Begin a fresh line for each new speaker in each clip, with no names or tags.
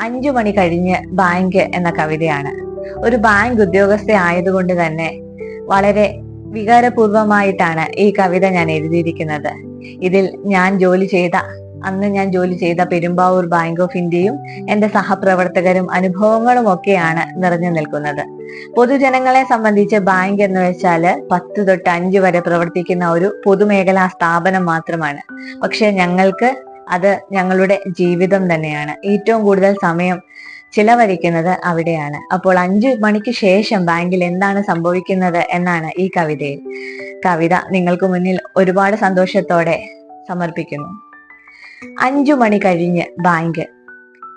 അഞ്ചു മണി കഴിഞ്ഞ് ബാങ്ക് എന്ന കവിതയാണ്. ഒരു ബാങ്ക് ഉദ്യോഗസ്ഥ ആയതുകൊണ്ട് തന്നെ വളരെ വികാരപൂർവമായിട്ടാണ് ഈ കവിത ഞാൻ എഴുതിയിരിക്കുന്നത്. ഇതിൽ ഞാൻ ജോലി ചെയ്ത അന്ന് ഞാൻ ജോലി ചെയ്ത പെരുമ്പാവൂർ ബാങ്ക് ഓഫ് ഇന്ത്യയും എന്റെ സഹപ്രവർത്തകരും അനുഭവങ്ങളും ഒക്കെയാണ് നിറഞ്ഞു നിൽക്കുന്നത്. പൊതുജനങ്ങളെ സംബന്ധിച്ച് ബാങ്ക് എന്ന് വെച്ചാൽ പത്ത് തൊട്ട് അഞ്ച് വരെ പ്രവർത്തിക്കുന്ന ഒരു പൊതുമേഖലാ സ്ഥാപനം മാത്രമാണ്. പക്ഷെ ഞങ്ങൾക്ക് അത് ഞങ്ങളുടെ ജീവിതം തന്നെയാണ്. ഏറ്റവും കൂടുതൽ സമയം ചിലവഴിക്കുന്നത് അവിടെയാണ്. അപ്പോൾ അഞ്ചു മണിക്ക് ശേഷം ബാങ്കിൽ എന്താണ് സംഭവിക്കുന്നത് എന്നാണ് ഈ കവിതയിൽ. കവിത നിങ്ങൾക്ക് മുന്നിൽ ഒരുപാട് സന്തോഷത്തോടെ സമർപ്പിക്കുന്നു. അഞ്ചു മണി കഴിഞ്ഞ് ബാങ്ക്.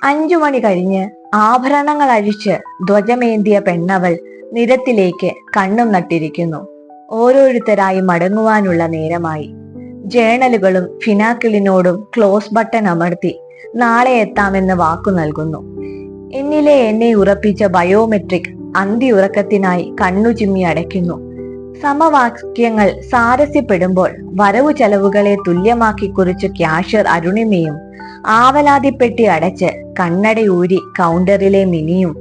അഞ്ചു മണി കഴിഞ്ഞ് ആഭരണങ്ങൾ അഴിച്ച് ധ്വജമേന്തിയ പെണ്ണവൾ നിരത്തിലേക്ക് കണ്ണും നട്ടിരിക്കുന്നു. ഓരോരുത്തരായി മടങ്ങുവാനുള്ള നേരമായി. ജേണലുകളും ഫിനാക്കിളിനോടും ക്ലോസ് ബട്ടൺ അമർത്തി നാളെ എത്താമെന്ന് വാക്കു നൽകുന്നു. എന്നിലെ എന്നെ ഉറപ്പിച്ച ബയോമെട്രിക് അന്തിയുറക്കത്തിനായി കണ്ണു ചിമ്മി അടയ്ക്കുന്നു. സമവാക്യങ്ങൾ സാരസ്യപ്പെടുമ്പോൾ വരവു ചെലവുകളെ തുല്യമാക്കി കുറിച്ച് ക്യാഷ്യർ അരുണിമയും ആവലാതിപ്പെട്ടി അടച്ച് കണ്ണടയൂരി കൗണ്ടറിലെ മിനിയും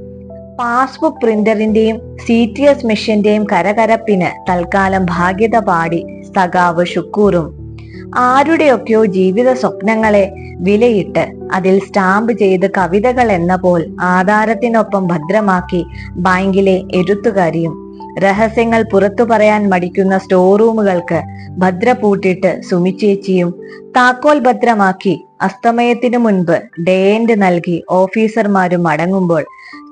പാസ്ബുക്ക് പ്രിന്ററിന്റെയും സി ടി എസ് മെഷീന്റെയും കരകരപ്പിന് തൽക്കാലം ഭാഗ്യത പാടി സഖാവ് ഷുക്കൂറും ആരുടെയൊക്കെയോ ജീവിത സ്വപ്നങ്ങളെ വിലയിട്ട് അതിൽ സ്റ്റാമ്പ് ചെയ്ത് കവിതകൾ എന്ന പോൽ ആധാരത്തിനൊപ്പം ഭദ്രമാക്കി ബാങ്കിലെ എഴുത്തുകാരിയും രഹസ്യങ്ങൾ പുറത്തു പറയാൻ മടിക്കുന്ന സ്റ്റോർ റൂമുകൾക്ക് ഭദ്ര സുമിച്ചേച്ചിയും താക്കോൽ ഭദ്രമാക്കി അസ്തമയത്തിനു മുൻപ് ഡേന്റ് നൽകി ഓഫീസർമാരും മടങ്ങുമ്പോൾ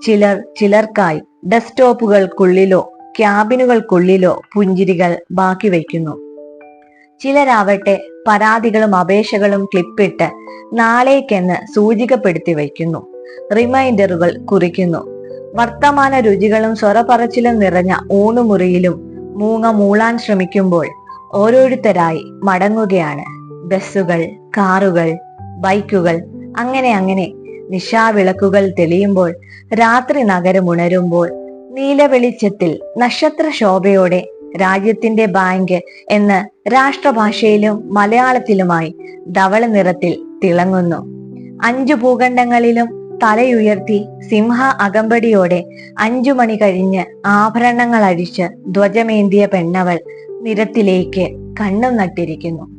ചിലർ ചിലർക്കായി ഡെസ്ക്ടോപ്പുകൾക്കുള്ളിലോ ക്യാബിനുകൾക്കുള്ളിലോ പുഞ്ചിരികൾ ബാക്കി വയ്ക്കുന്നു. ചിലരാവട്ടെ പരാതികളും അപേക്ഷകളും ക്ലിപ്പിട്ട് നാളേക്കെന്ന് സൂചികപ്പെടുത്തി വയ്ക്കുന്നു. റിമൈൻഡറുകൾ കുറിക്കുന്നു. വർത്തമാന രുചികളും സ്വരപ്പറച്ചിലും നിറഞ്ഞ ഊണുമുറിയിലും മൂങ്ങ മൂളാൻ ശ്രമിക്കുമ്പോൾ ഓരോരുത്തരായി മടങ്ങുകയാണ്. ബസ്സുകൾ കാറുകൾ ബൈക്കുകൾ അങ്ങനെ അങ്ങനെ നിശാവിളക്കുകൾ തെളിയുമ്പോൾ രാത്രി നഗരം ഉണരുമ്പോൾ നീലവെളിച്ചത്തിൽ നക്ഷത്ര ശോഭയോടെ രാജ്യത്തിന്റെ ബാങ്ക് എന്ന് രാഷ്ട്രഭാഷയിലും മലയാളത്തിലുമായി ധവള നിറത്തിൽ തിളങ്ങുന്നു. അഞ്ചു ഭൂഖണ്ഡങ്ങളിലും തലയുയർത്തി സിംഹ അകമ്പടിയോടെ അഞ്ചു മണി കഴിഞ്ഞ് ആഭരണങ്ങൾ അഴിച്ച് ധ്വജമേന്തിയ പെണ്ണവൾ നിരത്തിലേക്ക് കണ്ണും നട്ടിരിക്കുന്നു.